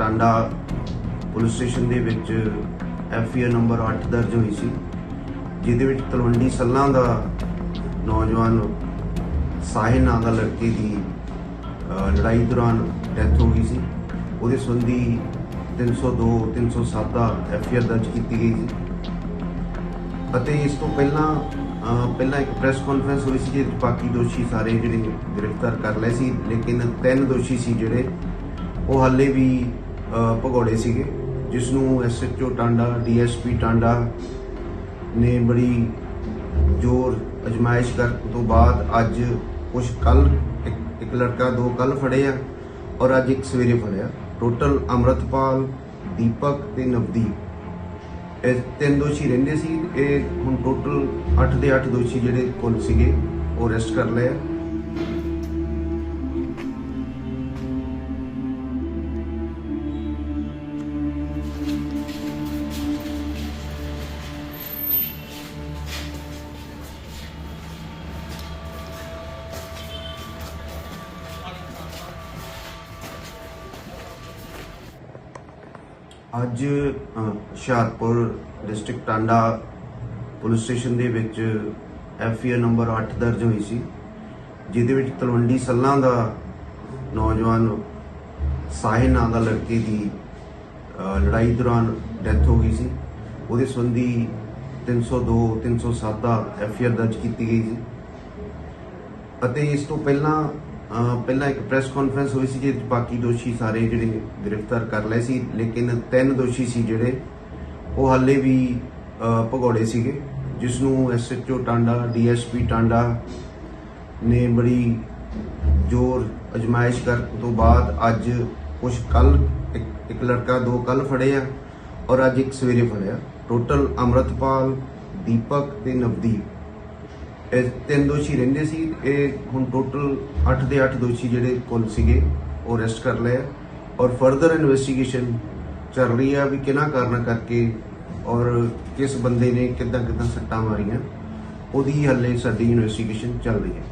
Tanda police station ਦੇ ਵਿੱਚ F I R number 8 ਦਰਜ ਹੋਈ ਸੀ, ਜਿਹਦੇ ਵਿੱਚ ਤਲਵੰਡੀ ਸੱਲਾਂ ਦਾ ਨੌਜਵਾਨ ਸਾਹਿਲ ਨਾਂ ਦਾ ਲੜਕੇ ਦੀ ਲੜਾਈ ਦੌਰਾਨ ਡੈਥ ਹੋ ਗਈ ਸੀ। ਉਹਦੇ ਸੰਬੰਧੀ 302 307 ਦਾ ਐਫ ਆਈ ਆਰ ਦਰਜ ਕੀਤੀ ਗਈ ਸੀ। ਅਤੇ ਇਸ ਤੋਂ ਪਹਿਲਾਂ ਪਹਿਲਾਂ ਇੱਕ ਪ੍ਰੈਸ ਕਾਨਫਰੰਸ ਹੋਈ ਸੀ, ਜਿਹਦੇ ਬਾਕੀ ਦੋਸ਼ੀ ਸਾਰੇ ਜਿਹੜੇ ਗ੍ਰਿਫਤਾਰ ਕਰ ਲਏ ਸੀ, ਲੇਕਿਨ ਤਿੰਨ ਦੋਸ਼ੀ ਸੀ ਜਿਹੜੇ, ਉਹ ਹਾਲੇ ਵੀ ਭਗੌੜੇ ਸੀਗੇ ਜਿਸ ਨੂੰ ਐਸਐਚਓ ਟਾਂਡਾ ਡੀਐਸਪੀ ਟਾਂਡਾ ਨੇ ਬੜੀ ਜ਼ੋਰ ਅਜਮਾਇਸ਼ ਕਰਨ ਤੋਂ ਬਾਅਦ ਅੱਜ ਕੁਝ ਕੱਲ ਇੱਕ ਲੜਕਾ, ਦੋ ਕੱਲ ਫੜੇ ਆ ਔਰ ਅੱਜ ਇੱਕ ਸਵੇਰੇ ਫੜਿਆ। ਟੋਟਲ ਅਮਰਤਪਾਲ, ਦੀਪਕ ਤੇ ਨਵਦੀਪ। ਇਹ ਤਿੰਨ ਦੋਸ਼ੀ ਰਹਿੰਦੇ ਸੀ, ਇਹ ਹੁਣ ਟੋਟਲ 8 ਦੇ 8 ਦੋਸ਼ੀ ਜਿਹੜੇ ਕੁੱਲ ਸੀਗੇ, ਉਹ ਅਰੈਸਟ ਕਰ ਲਏ ਆ। ਅੱਜ Hoshiarpur district Tanda police station ਦੇ ਵਿੱਚ ਐਫ ਆਈ ਆਰ ਨੰਬਰ 8 ਦਰਜ ਹੋਈ ਸੀ, ਜਿਹਦੇ ਵਿੱਚ ਤਲਵੰਡੀ ਸੱਲਾਂ ਦਾ ਨੌਜਵਾਨ ਸਾਹਿਲ ਨਾਂ ਦਾ ਲੜਕੇ ਦੀ ਲੜਾਈ ਦੌਰਾਨ ਡੈਥ ਹੋ ਗਈ ਸੀ। ਉਹਦੇ ਸੰਬੰਧੀ 302 307 ਦਾ ਐਫ ਆਈ ਆਰ ਦਰਜ ਕੀਤੀ ਗਈ ਸੀ। ਅਤੇ ਇਸ ਤੋਂ ਪਹਿਲਾਂ ਪਹਿਲਾਂ ਇੱਕ ਪ੍ਰੈਸ ਕਾਨਫਰੰਸ ਹੋਈ ਸੀ ਜਿਹਦੇ ਬਾਕੀ ਦੋਸ਼ੀ ਸਾਰੇ ਜਿਹੜੇ ਗ੍ਰਿਫਤਾਰ ਕਰ ਲਏ ਸੀ, ਲੇਕਿਨ ਤਿੰਨ ਦੋਸ਼ੀ ਸੀ ਜਿਹੜੇ, ਉਹ ਹਾਲੇ ਵੀ ਭਗੌੜੇ ਸੀਗੇ ਜਿਸ ਨੂੰ ਐਸਐਚਓ ਟਾਂਡਾ ਡੀਐਸਪੀ ਟਾਂਡਾ ਨੇ ਬੜੀ ਜ਼ੋਰ ਅਜਮਾਇਸ਼ ਕਰਨ ਤੋਂ ਬਾਅਦ ਅੱਜ ਕੁਝ ਕੱਲ, ਇੱਕ ਲੜਕਾ, ਦੋ ਕੱਲ ਫੜੇ ਆ ਔਰ ਅੱਜ ਇੱਕ ਸਵੇਰੇ ਫੜਿਆ। ਟੋਟਲ ਅਮਰਤਪਾਲ, ਦੀਪਕ ਤੇ ਨਵਦੀਪ। ਇਹ ਤਿੰਨ ਦੋਸ਼ੀ ਰਹਿੰਦੇ ਸੀ। ਇਹ ਹੁਣ ਟੋਟਲ 8 ਦੇ 8 ਦੋਸ਼ੀ ਜਿਹੜੇ ਕੁੱਲ ਸੀਗੇ, ਉਹ ਅਰੈਸਟ ਕਰ ਲਏ ਆ। ਔਰ ਫਰਦਰ ਇਨਵੈਸਟੀਗੇਸ਼ਨ ਚੱਲ ਰਹੀ ਆ ਵੀ ਕਿਹਨਾਂ ਕਾਰਨਾਂ ਕਰਕੇ ਔਰ ਕਿਸ ਬੰਦੇ ਨੇ ਕਿੱਦਾਂ ਕਿੱਦਾਂ ਸੱਟਾਂ ਮਾਰੀਆਂ, ਉਹਦੀ ਹੱਲੇ ਸਾਡੀ ਇਨਵੈਸਟੀਗੇਸ਼ਨ ਚੱਲ ਰਹੀ ਹੈ।